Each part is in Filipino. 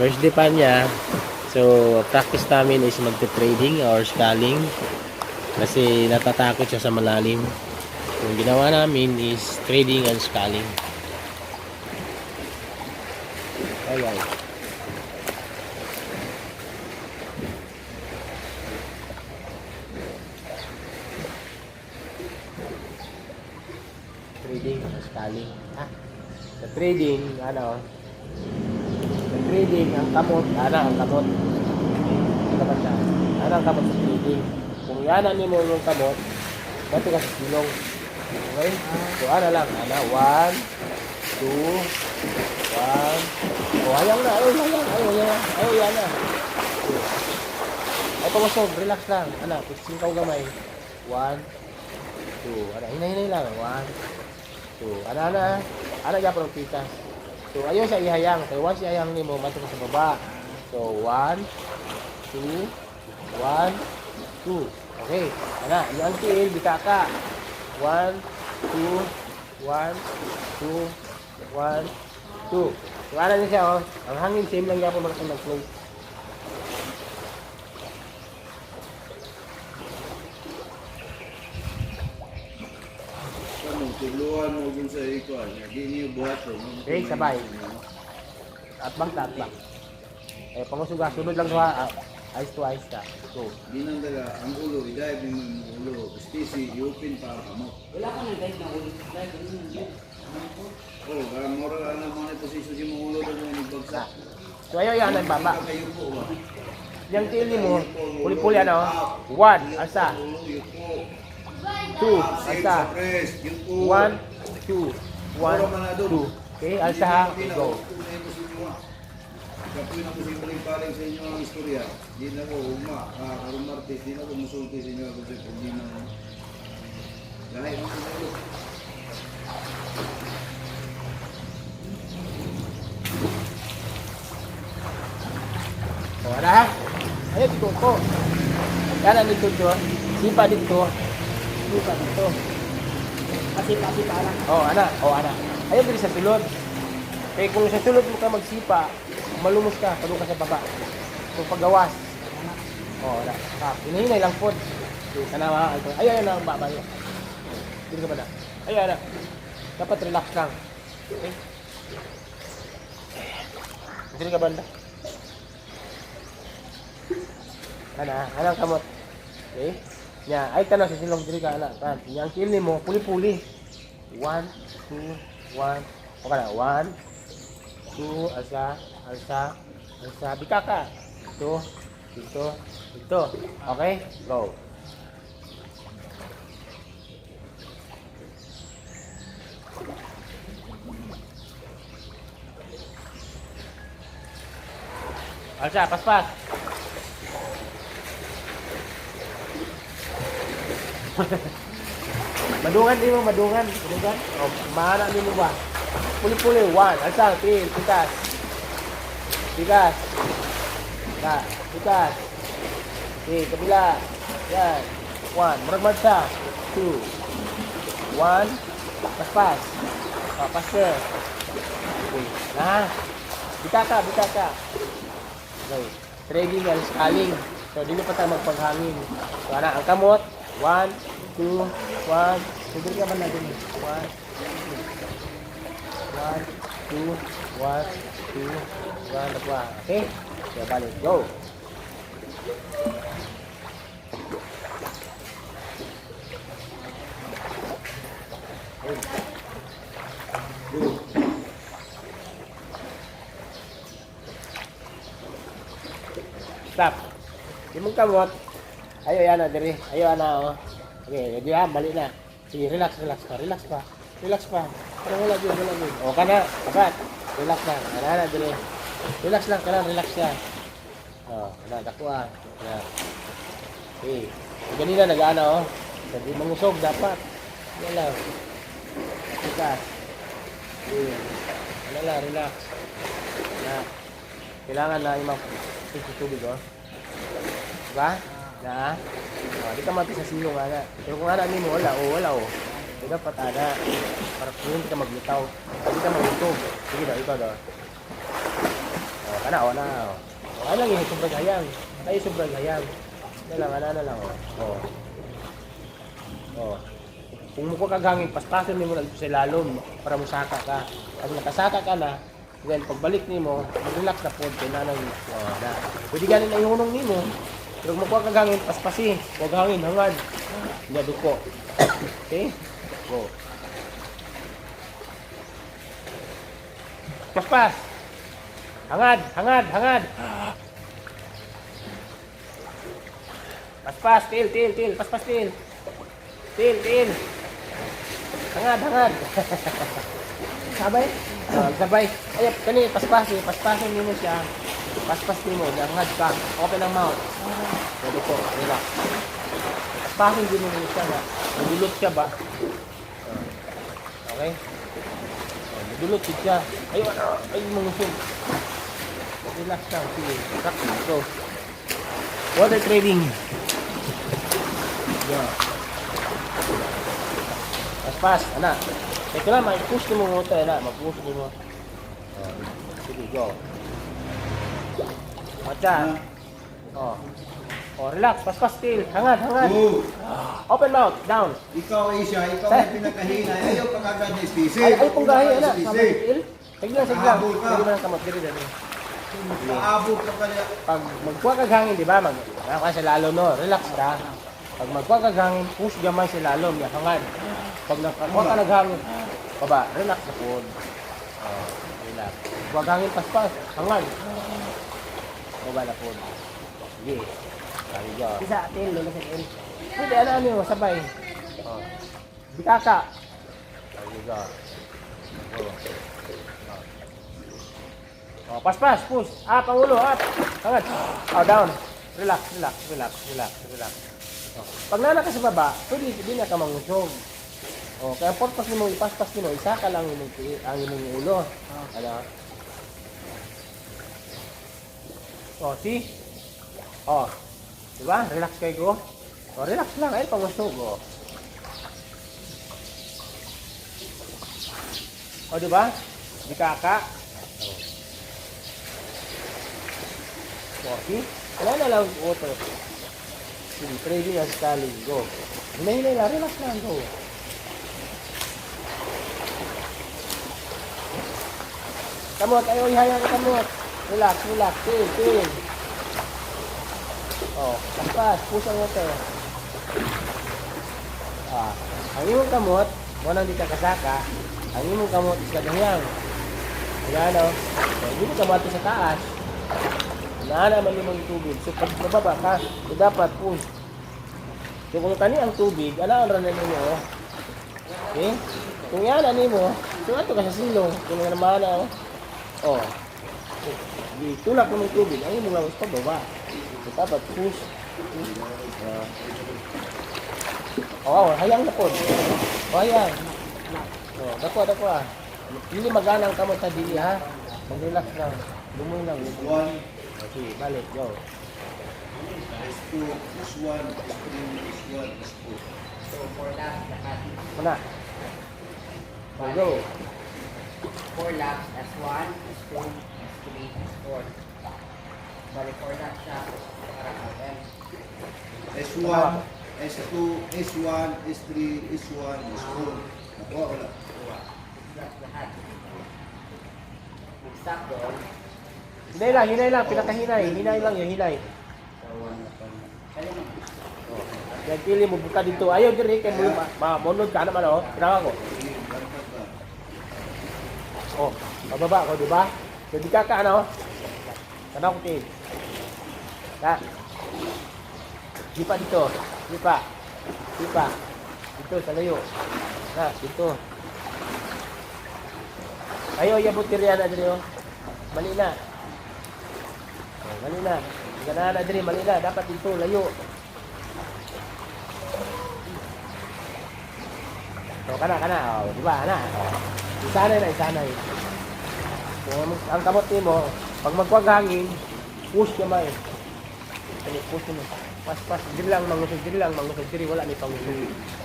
First day pa niya. So, practice namin is magte-trading or sculling. Kasi natatakot siya sa malalim. Yung ginawa namin is trading and sculling. Ayan. Trading and sculling. Ha? Sa trading, ano, trading, ang kamot, ano, ang kamot. Ano ba siya? Ano ang kamot sa trading? Kung yanan mo yung kamot, bato ka sa silong. Okay? So, ano lang, ano, one, two, one, oh, ayaw na, ayaw, ayaw, ayaw, ayaw, ayaw, yan na. Ay, pumusog, relax lang. Ano, singkaw gamay. One, two, ano, hinay-hinay lang. One, two, ano, ano, ano, yapon ang pitas. So, ayaw siya ihayang. So, once ihayang ni mo, mato sa baba. So, one, two, one, two. Okay. Ano, yung kiil, bika ka. One, two, one, two, one, two. So, ano niya siya, oh. Ang hangin, same lang yapon mga nag-close. Kamu, tuluan mo dun sa ikuan. Hindi niyo buhat o. Okay, sabay. At bang, at bang. Eh, pangusuga, sunod lang sa ah, eyes to eyes ka. So, Di nang dala, ang ulo, i-dive mo yung ulo. Spacey, i-open para kamot. Wala ka nang guys na ano? Yan. Ano po? Oh, parang moral ano mga posisyon si mong ulo na mga na. nagbagsak. So, ayaw yan, nagbaba. Kayo po ba? Yung tili mo, puli-puli ano, one, asa, Ulo. Two, sa po. one, two, one, two. Okay, alsa ha, go. Na po si Muling Paling sa inyo ang istorya. Di na ko uma, ah, karong martes, di na ko musulti sa inyo kung di na Dahil sa ulo. So, ano ha? Ayaw, dito ko. Yan ang dito to. Sipa dito. Sipa dito. Kasi kasi parang Oh, ana. Oh, ana. Ayaw, dito sa sulod. Kaya kung sa sulod mo ka magsipa, malumos ka, palo ka sa baba. Kung paggawas. Oh, ana. Ha, hinahinay lang po. Kana mga alto. Ayaw, ayaw na ang baba. Dito ka ba na? Ayaw, ana. Dapat relax lang. Okay? Dito ka banda. Ana, anang kamot. Okay? Nya, ay tanong sa silong diri ka ana. Kan, yang kill mo puli-puli. One, two, one. O ka na, one, two, alsa, alsa, alsa. Bika ka. Ito, dito, dito. Okay? Go. Alsa, paspas. Madungan din mo, madungan. Madungan. O, mahana din mo ba? Puli-puli. One. Alsa, three. Pikas. Pikas. Na. Pikas. Okay, kabila. Yan. One. Maragmad siya. Two. One. Paspas. O, paster. Okay. Na. Bika ka, bika ka. Okay. Trading and scaling. So, dito pa tayo magpaghangin. So, ana, ang kamot. One, two, one. Siguro ka ba natin? One, two. One, two, one, two, one, dalawa. Okay? So, balik. Go! Go. Stop. Yung mong kamot. Ayaw yan na, diri. Ayaw na, oh. Okay, di ba? Balik na. Sige, relax, relax pa. Relax pa. Relax pa. Parang wala dyan, wala dyan. O, kana. Kapat. Relax na. Kana na, diri. Relax lang, kana. Relax yan. O, kana. Dakuha. Kana. Okay. Ganina, nag-ano, oh. Hindi mangusog, dapat. Lang. Tikas. Okay. Ano lang, relax. Na. Kailangan na imang tubig, oh. Diba? Na? Oh, di ka mati sa silong ana. Pero kung ana mo wala, oh, wala oh. Di dapat ana. Para kung ka maglutaw. Hindi ka maglutog. Sige daw, ikaw daw. Oh. kana o na. O. Ay lang yung sobrang hayang. Ay sobrang hayang. Ano lang, ano na lang o. O. O. Kung mo kag hangin, paspasan mo lang sa lalom para musaka ka. Pag nakasaka ka na, then pagbalik nimo, mag-relax na pod kay nanang oh, na. Pwede ganin na ihunong nimo. Pero kung makuha kag hangin, paspasi. Huwag hangin, hangad. Hindi duko. Okay? Go. Paspas. Hangad, hangad, hangad. Paspas, til, til, til, paspas, til. Til, til. Hangad, hangad. sabay? Sabay. Ay, kani, paspas, eh. paspasin mo siya. Paspas mo, hangad ka. Open ang mouth. Pwede po, relax. Paspasin din mo siya na. Nagulot siya ba? Okay? Nagulot siya. Ay, ay, mangusog. Relax lang, sige. Relax, go. Water trading. Yeah. Pas-pas, anak. Teka lang, mag-push mo mo ito, anak. Mag-push mo mo. Oh, sige, go. Macha. Oh. Oh, relax. Pas-pas, still. Hangad, hangad. Go! Open mouth, down. Ikaw, Asia, ikaw ay pinakahina. Ayaw ka kagad ni Spisi. Ay, ay, pong anak. Sama Spisi. yung il. Sige lang, sige lang. Habol ka. Sige lang, kamot. Dili, dili. Kaabot ka pa niya. Pag magkuha kag hangin, di ba? Mag ka sa lalo no, relax ka. Pag magkuha kag hangin, push gamay sa lalo, ya hangad. Pag nakakuha ka ng hangin, baba, relax na po. Oh, relax. Huwag hangin paspas, hangad. Baba na po. Sige. Kali go. Isa atin, lolo sa atin. Pwede, ano ano sabay. Oh. Bikaka. Kali go. Go. Oh, paspas, push. Up ang ulo, up. Hangad. Oh, down. Relax, relax, relax, relax, relax. Oh. Pag nana ka sa baba, pwede hindi na ka mangusog. Oh, kaya purpose mo ipaspas mo, isa ka lang yung ang imong ulo. Ano? Oh, see? Oh. Diba? Relax kayo ko. Oh, relax lang. Ayun, pangusog. Oh. Oh, diba? Di kaka. Oh, see? Wala na lang water. Sige, trading as calling. Go. Hinay-hinay lang. Relax lang. Go. Kamot. Ayaw ihayang kamot. Relax, relax. Chill, chill. Oh, paspas. Push ang water. Ah, ang imong kamot, mo nang di ka kasaka, ang imong kamot is kadahiyang. Ayan o. Oh. Hindi mo kamot sa taas. Naana man yung tubig. So pag nababa ka, so dapat push. So kung kani ang tubig, ala ang ranan ninyo. oh. Okay? Kung yan ani mo, so ato ka sa silong. Kung naman na oh. Oh. Di tulak mo ng tubig, ang imong lawas pababa. So dapat push. push. Ah. Oh, hayang na po. Oh, hayang. Oh, dako, dako ah. Hindi maganang kamot sa dili ha. Mag-relax lang. Lumoy lang. One, Okay, balik, go. is two, is one, three, is one, two. So for laps, lahat. Muna. Go. Four laps, that's one, that's two, that's three, that's four. Bali, four laps siya. Para open. S1, S2, S1, S3, S1, S4. Nakuha wala. Lahat. Mag-stop doon. Hinay lang, hinay lang. Pinakahinay. Hinay lang yung hinay. Yan, pili mo buka dito. Ayaw diri kay mo ma- mamunod ka naman oh. Kinawa ko. Oh, bababa ko, di ba? Jadi ka ka ano? Kana ko tin. Na. Di pa dito. Di pa. Di pa. Dito sa layo. Na, dito. Ayo, yabot diri ana diri oh. Mali na. Oh, mali na. Gana na diri, mali na. Dapat dito, layo. So, kana, kana. Oh, di ba? Ana. Oh. Isanay na, isanay. Kung ang- kamot mo, pag magkwag hangin, push ka may. Ano, push mo. Pas, pas. Diri lang, mangusog. Diri lang, mangusog. Diri, wala ni pangusog.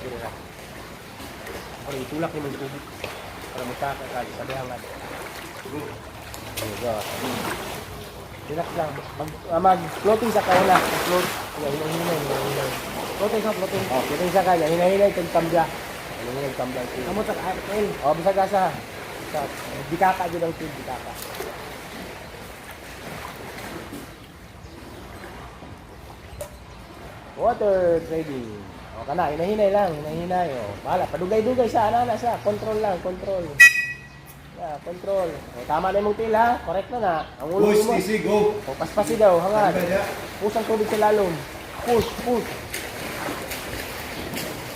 Diri lang. Pero itulak ni mong tubig. Para masaka ka. Sabi hangad. You go. Relax lang. Mag, ah, mag-floating sa kaula. Mag-float. Yan, hinahinay, hinahinay. Floating ka, floating. Oh, floating sa kanya. Hinahinay, itong tambya. Hinahinay, tambya. Amo sa kail. Oh, bisa gasa. Sa, bikaka dyan ang tube, bikaka. Water trading. O kana, hinahinay lang, hinahinay. O, bahala, padugay-dugay siya, ana na siya. Control lang, control. Yeah, control. O, tama na yung ha? Correct na na. Ang ulo Push, mo. easy, go. O, paspasi daw, hangad. Ano? Push ang tubig sa lalong. Push, push.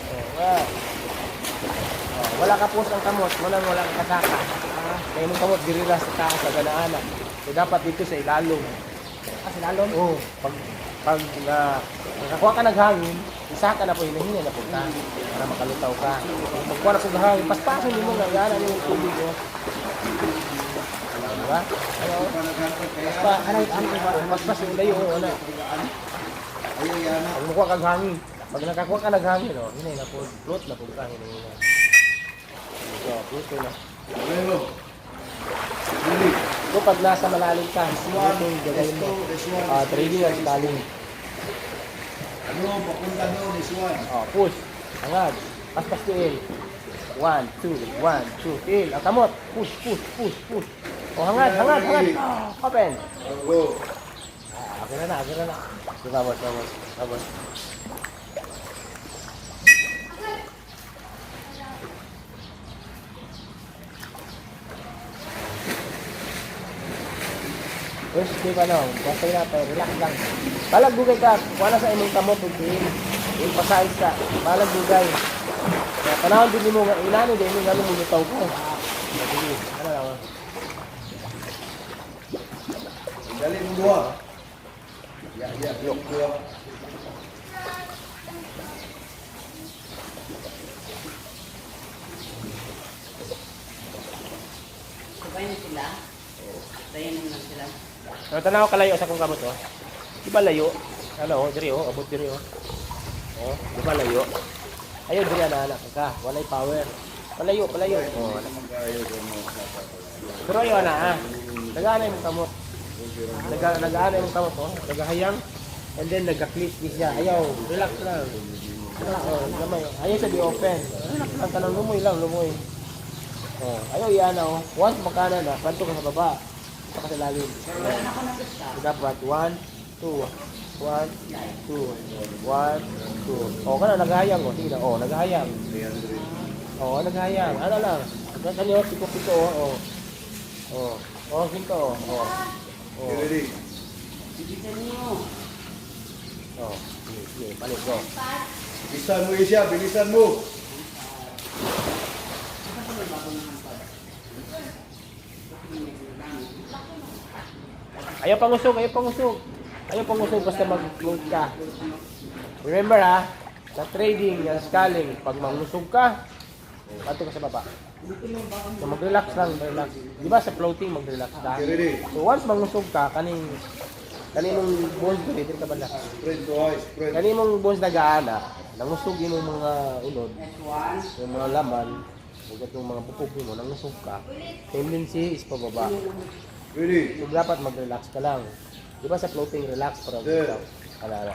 O, nga. Wala ka push ang kamot, wala wala kang kasaka. Ah, kaya mong kamot, girira sa taas, sa ganaanan. So, dapat dito sa ilalong. Ah, sa lalom? Oo, pag pag na nakakuha ka ng hangin, isa ka na po hinahinay na punta para makalutaw ka. Pag magkuha na sa hangin, paspasin mo nga, yan ano yung tubig mo. Diba? Ano? Paspa, ano yung? Paspas yung layo? Ayaw yan. Pag makuha ka ng hangin, pag nakakuha ka ng hangin, oh, hinay na po, float na po ka, hinay na. So, float na. Pero, Really, So, pag nasa malalim ka, ito yung gagawin mo. Ah, trading ang lalim. ano, papunta doon, is one. Oh, push. Angad. Paspas tiil. One, two, one, two. Tiil. Ang kamot. Push, push, push, push. Oh, hangad, hangad, hangad. Oh, open. Go. Ah, okay na na, okay na na. Okay, vamos, vamos, vamos. Push, di ba no? Basta na tayo, relax lang. Balag dugay ka, wala sa imong kamot, okay? Yung pasayos ka, balag dugay. Kaya panahon din mo nga, ilano din mo, gano'n mo lutaw ko. Ano lang. Dali mo dua. Ya, ya, yok, dua. Sabayin sila? Sabayin mo lang sila. Ano tanaw kalayo sa kong kamot oh. Di ba layo? Ano oh, diri oh, abot diri oh. Oh, di ba layo? Ayun diri ana anak ka, walay power. Palayo, palayo. Oh, anak. Ayaw ko mo. Pero ayo na ah. Nagaana yung kamot. Naga nagaana yung kamot oh. Nagahayang and then nagka-click di siya. Ayaw, relax lang. Oh, lamay. Ayaw siya di open. Relax lang tanong lumoy lang, lumoy. Oh, ayaw yan oh. Once makana na, panto ka sa baba. Ito ka sa lalim. So, dapat 1, 2, 1, 2, 1, 2. O, kana, naghahayang o. Sige na, o, naghahayang. 300. O, naghahayang. Ano lang. Hanggang kanyo, piko-piko o. O, o. O, ginto o. O, o. Ibisan niyo. O, sige, sige, balik ko. Bilisan mo Isya, bilisan mo. Saan pa may bago na hampad? Ayaw pangusog, ayaw pangusog. Ayaw pangusog basta mag-load ka. Remember ha, sa trading, sa scaling, pag mangusog ka, pato ka sa baba. So mag-relax lang, relax. Di ba sa floating, mag-relax ka? So once mangusog ka, kaning kaninong bones ko dito ka high, spread. Kaninong bones na gaana, nangusog yun yung mga unod, S1. yung mga laman, huwag yung mga pupuk mo, nangusog ka, tendency is pababa. Ready? So dapat mag-relax ka lang. Di ba sa floating, relax para Sir. ikaw. Alala.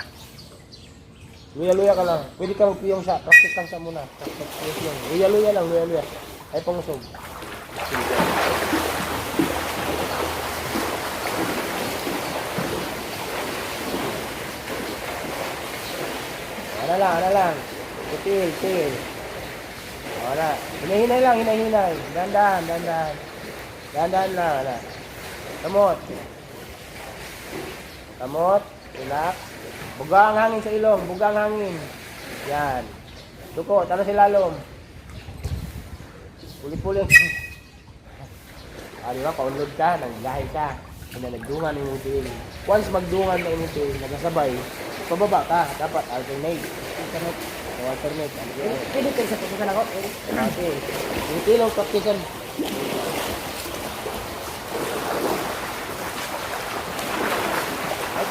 Luya-luya ka lang. Pwede ka magpiyong sa. Practice lang sa muna. Practice piyong. Luya-luya lang, luya-luya. Ay pangusog. Ano lang, ano lang. Til, til. Wala. Hinahinay lang, hinahinay. Dandan, dandan. Dandan lang, wala. Kamot. Kamot. Relax. Buga ang hangin sa ilong. Buga ang hangin. Yan. Duko. Talo si lalom. Puli-puli. ah, di ba? Paunlod ka. Naglahay ka. Hindi nagdungan yung util. Once magdungan na yung nagasabay, pababa ka. Dapat alternate. Alternate. O, alternate. Alternate. Pwede kayo sa pupusan ako? Okay. Yung tilong practicean.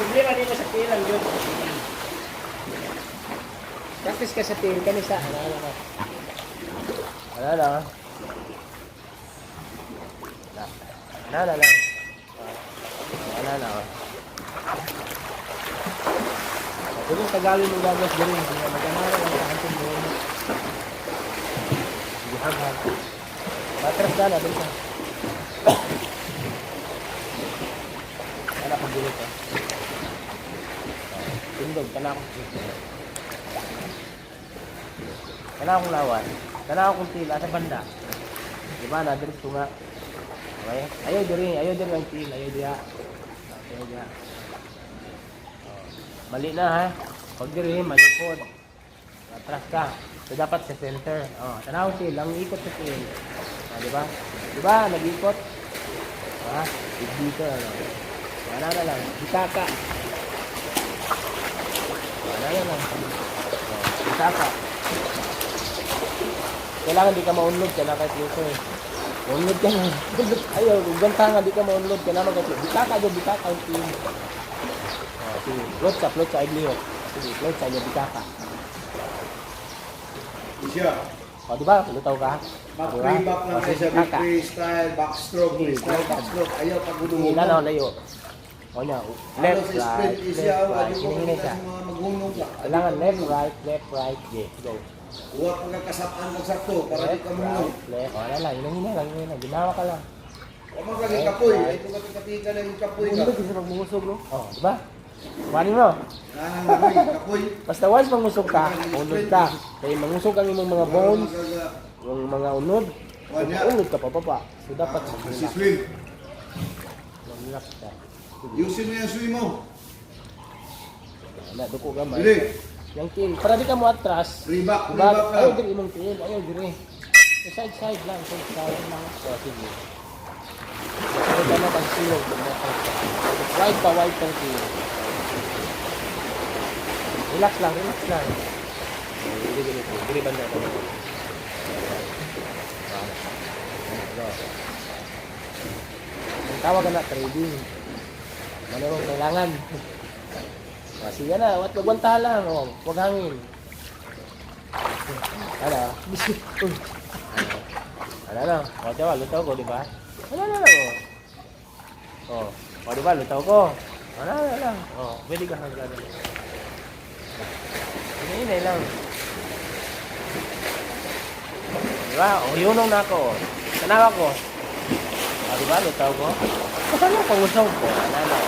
Problema dito sa tilang yun. Practice ka sa til, kanisa. Ano, ano, ano. Ano, ano. Ano, ano, ano. Wala na, oh. Kung yung tagalin mo gagas din rin, hindi na mag-anara lang sa kantin mo. Hindi hag-hag. Matras ka na, dun ka. Anak ko dito ka. Tindog, kana akong Kana akong lawan. Kana akong tila sa banda. Diba, nadiris ko nga. Okay? Ayaw diri, ayaw diri ang til, ayaw diha. Ayaw diha. Oh. Mali na ha. Pag diri, malikod. Atras ka. So dapat sa center. Oh, tanaw til, ang ikot sa til. Ah, di ba? Di ba, nag-ikot? Ha? Dito, ano? Wala na lang. Bitaka. Na lang. Bitaka. Kailangan di ka maunlod ka na kahit luto eh. Maunlod ka na. Ayaw, ganta nga di ka maunlod ka na mag Bitaka dyan, bitaka ang team. Oh, sige. Float sa, float sa iglihok. Sige, float sa inyo, bitaka. Siya. O, di ba? Lutaw ka? Back free back lang sa bitaka. freestyle, backstroke, freestyle, backstroke. Ayaw pag Sige, gudungan. lalaw, layo. O niya, left, sa right, left, right. Hinihinay siya. Kailangan left, right, left, right. Okay, go. Huwag pagkakasapaan magsakto para di Left, ka right, left. Wala lang. Hinahinay lang, hinahinay lang. Ginawa ka lang. Huwag magkaging kapoy. Ay, kung katika na yung kapoy ka. Mungusog, isa pagmungusog, no? O, di ba? Kuhanin mo. Nanang nagoy, kapoy. Basta once mangusog ka, unod ka. Kaya mangusog ang imong mga bones, yung mga unod, Wala. unod ka pa baba. So dapat Ah, Si swim. Mag-relax ka. Yusin mo yung swim mo. Wala, duko ka man. Bili. Yung tail, para di ka mo atras. Free back, free Diba? back ka. Ayaw din imong tail, ayaw. So side side lang, side side lang. So sige. Pero ka na pag silog, wide pa, wide pa tail. Relax lang, relax lang. Hindi ganito, hindi banda ko. Ang tawag na, trading. Ano rin kailangan? Ah, sige na, wat magwantahan lang, oh. Huwag hangin. Ano? Ano na? O, diba, lutaw ko, di? Ano na lang, oh. O, di ba, lutaw ko. Ano na lang. Oh, pwede ka hanggang na. Hinay lang. Di ba? O, yunong na ako. Tanawa ko. O, di ba, lutaw ko. Kasama ko, usog ko. Na, oh.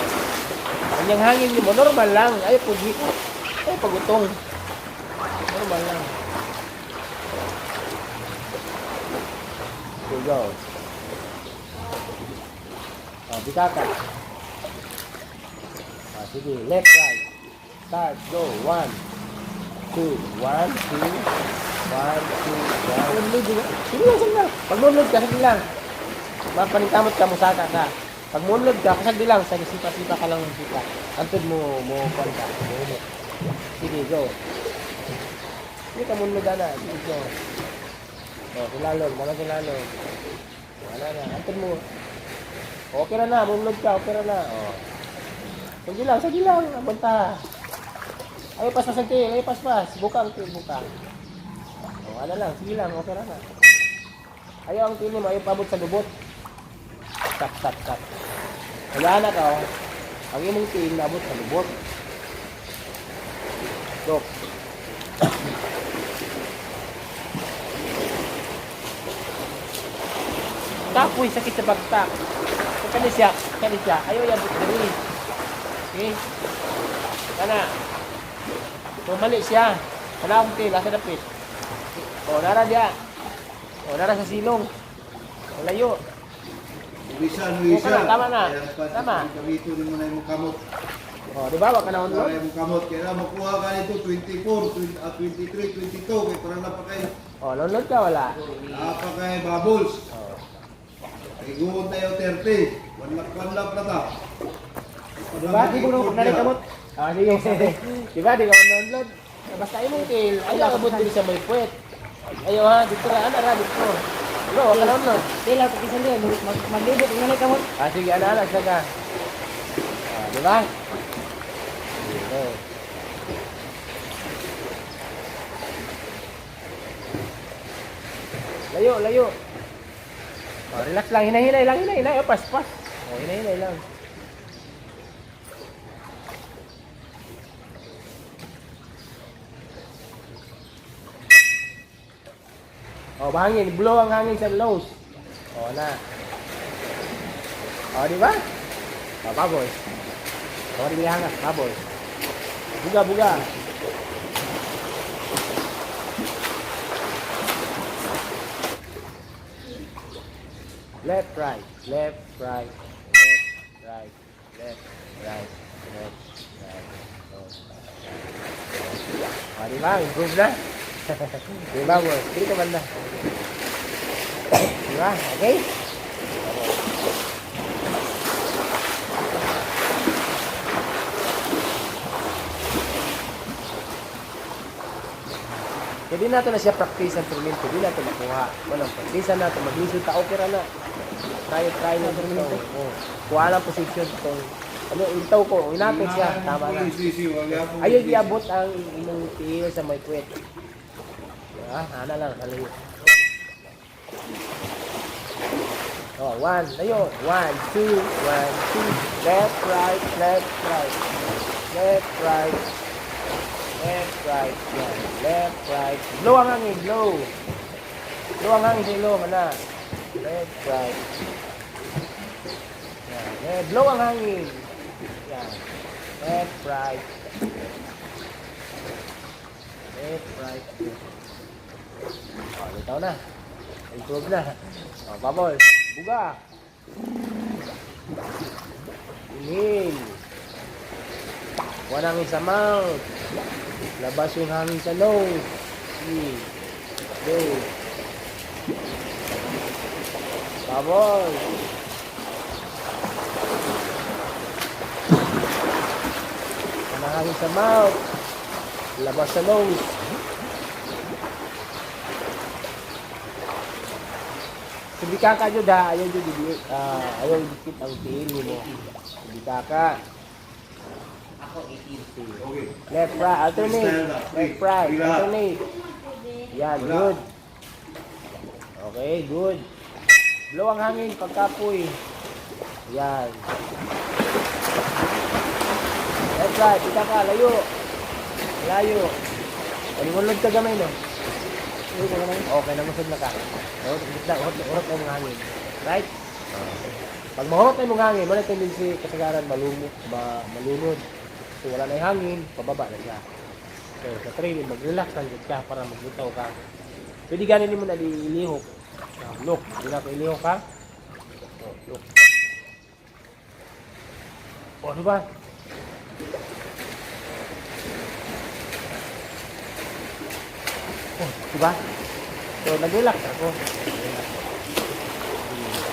Kanyang hangin mo, normal lang. Ay, pugi. Ay, pagutong. Normal lang. Go. Oh, bikaka. Ah, sige, left, right. Start, go. One, two, one, two, one, two, one. Sige lang, sige lang. Pag munlod ka, sige lang. Mapaningkamot ka, musaka ka. Pag munlod ka, kasagdi lang. Sa sipa-sipa ka lang ng sipa. Antod mo, mo, kwan ka. Mo, Sige, go. Sige ka munlod na. Sige, go. Oh, kilalog, mga kilalog. Wala na, antod mo. Okay na na, munlod ka, okay na na. Oh. Sige lang, sige lang, abunta. Ay, pas pas ang tail, ay pas pas. Buka ang tail, buka. Oh, wala lang, sige lang, okay na na. Ayaw ang tail mo, ayaw pabot sa lubot. Tap, tap, tap. Kaya na ka. Ang imong tail, nabot sa lubot. Dok. Tapoy, sakit sa bagtak. Kung kani siya, kani siya, ayaw yan buto dali. Okay? Kana. Kung mali siya, kana akong tail, asa dapit. O, nara diya. O, nara sa silong. O. Luisa, Oh, Luisa. kana, tama na. Kaya Tama. Kamito rin mo na yung kamot. O, di ba? Wag ka na unlod. Kaya yung kamot. Kaya makuha ka nito 24, 20, ah, 23, 22. Kaya parang napakay, O, lunod ka, wala. napakay bubbles. O. Iguon tayo 30. One lap, one lap na ta. Di ba? Di ko nung nalikamot. Ah, di yung Di ba? Di ko unlod. Basta imong tail, ayaw abot din sa may puwet. Ayaw ha, dito ra, ana ra, dito. Bro, wag ka na. Tila, pakisan din. Maglibot, nga ka mo. Ah, sige, ana, ana, saga. Ah, di. Layo, layo. Oh, relax lang, hinay-hinay lang, hinay-hinay. Oh, pas, pas. Oh, hinay-hinay lang. Oh, bahangin. Blow ang hangin sa nose. oh, na. oh, di ba? O, baboy. O, di hangat. Baboy. Buga, buga. Left, right. Left, right. Left, right. Left, right. Left, right. Left, di ba? Improve na. Di ba, boss? Ka banda. di ba? Okay? Pwede nato na siya practice ang tournament. Pwede nato makuha. Walang practice nato. Maglisod ta. Okay ra na. Try, try na tournament. Oh. Kuha lang position to. Ano, itaw ko. Inapit siya. Tama na. Ayaw iabot ang imong tiil sa may kwet. Ah, ana lang, halayo. Oh, one, layo. One, two, one, two. Left, right, left, right. Left, right. Left, right. Yan. Left, right. Blow ang hangin, blow. Blow ang hangin ilong, ana. Left, right. Yan. Eh, blow ang hangin. Yan. Left, right. Left, right. Oh, litaw na. Improve na. Oh, bubble. Buga. Inhale. Walang sa mouth. Labas yung hangin sa nose. In. Go. Bubble. Walang hangin sa mouth. Labas sa nose. Sabi ka ka jud ha, ayaw jud di ah ayaw dikit ang tiil mo. Sabi ka ka. Ako 18. Okay. Left right, alternate. Left right, alternate. Yan, good. Okay, good. Blow ang hangin pagkapoy. Yan. Left right, kita ka, layo. Layo. Palimunod ka gamay, no? Okay, namusod na ka. Urot, urot, urot, urot na yung hangin. Right? Pag mahurot na yung hangin, wala tendency kasagaran malumot, ma malunod. So wala na yung hangin, pababa na siya. So sa training, mag-relax lang ka para maglutaw ka. Pwede ganin mo na ilihok. Ah, look, hindi na ko ilihok ha. Oh, look. O, ano ba? Oh, diba? So, nag-relax ako.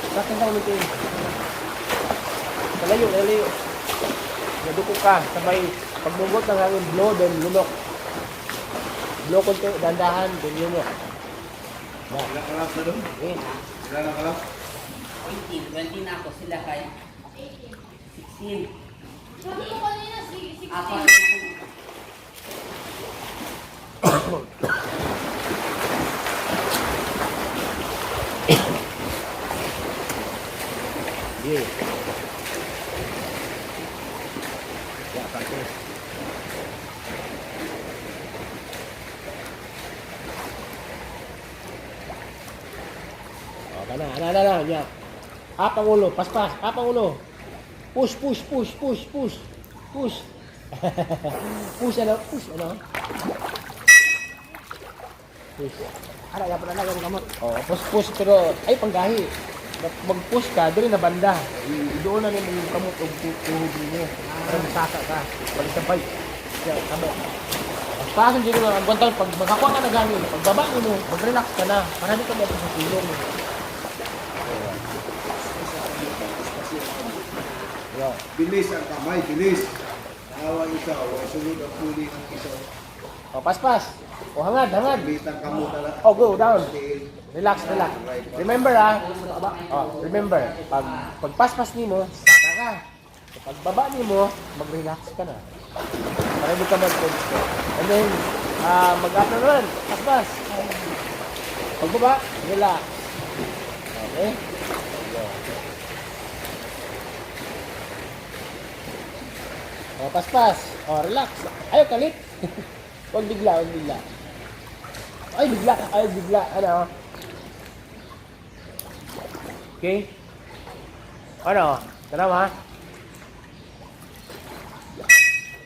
Relax lang ulit yun. Malayo, malayo. Naduko ka, sabay, pagmugot ng hangin, blow, then lunok. Blow konti, dandahan, then lunok. Wala kalap na doon? Eh, Wala na kalap? 18. 20 na ako. Sila kay 16. Sabi ko kanina, si- si- Ako na yeah. Yeah, practice. Okay na, ano, ano, ano, yeah. Up ang ulo, paspas, up ang ulo. Push, push, push, push, push, push. push, ano, push, ano. Push. Ara, dapat na lang gamot. Oh, push, push, pero, ay, panggahi. Mag- Mag-push ka, doon na banda. I- Doon na rin yung kamot o tuhod mo. Para masaka ka. Balik sabay. Yeah, sabi. Pasan dito ang guwantal, pag makakuha ka na gangin, pag baba mo, mag-relax ka na. Para di ka sa silong. Bilis ang kamay, bilis. Awa isa, wala sunod ang puli ng isa. O, paspas. O, hangad, hangad. Bilis ang kamo tala. Oh, go, down. Relax, relax. Remember ah, oh, remember, pag pagpaspas nimo, saka ka. Pag baba nimo, mag-relax ka na. Para hindi ka mag And then, ah, mag-up na naman, paspas. Pag baba, relax. Okay? Oh, paspas. Oh, relax. Ayaw kalit. Huwag bigla, huwag bigla. Ay, bigla. Ay, bigla. Ano? Okay? Ano? Tanawa?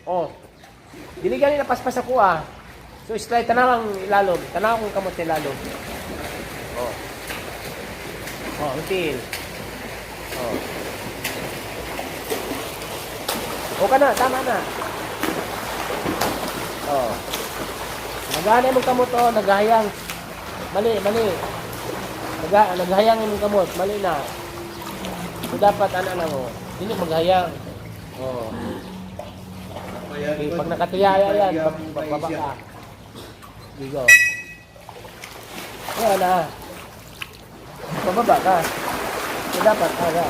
Oh. Dili gani napaspas ako ah. So slide tanaw ang ilalom. Tanaw kung kamot sa ilalom. Oh. Oh, until. Oh. O ka na, tama na. Oh. Nagana mong kamot oh, naghayang. Mali, mali. Naga, naghayang mong kamot, mali na. So dapat ana lang oh. Dili maghayang. Oh. Okay, pag nakatiyaya yan, pag bababa ka. Digo. Yan na. Bababa ka. So dapat, aga.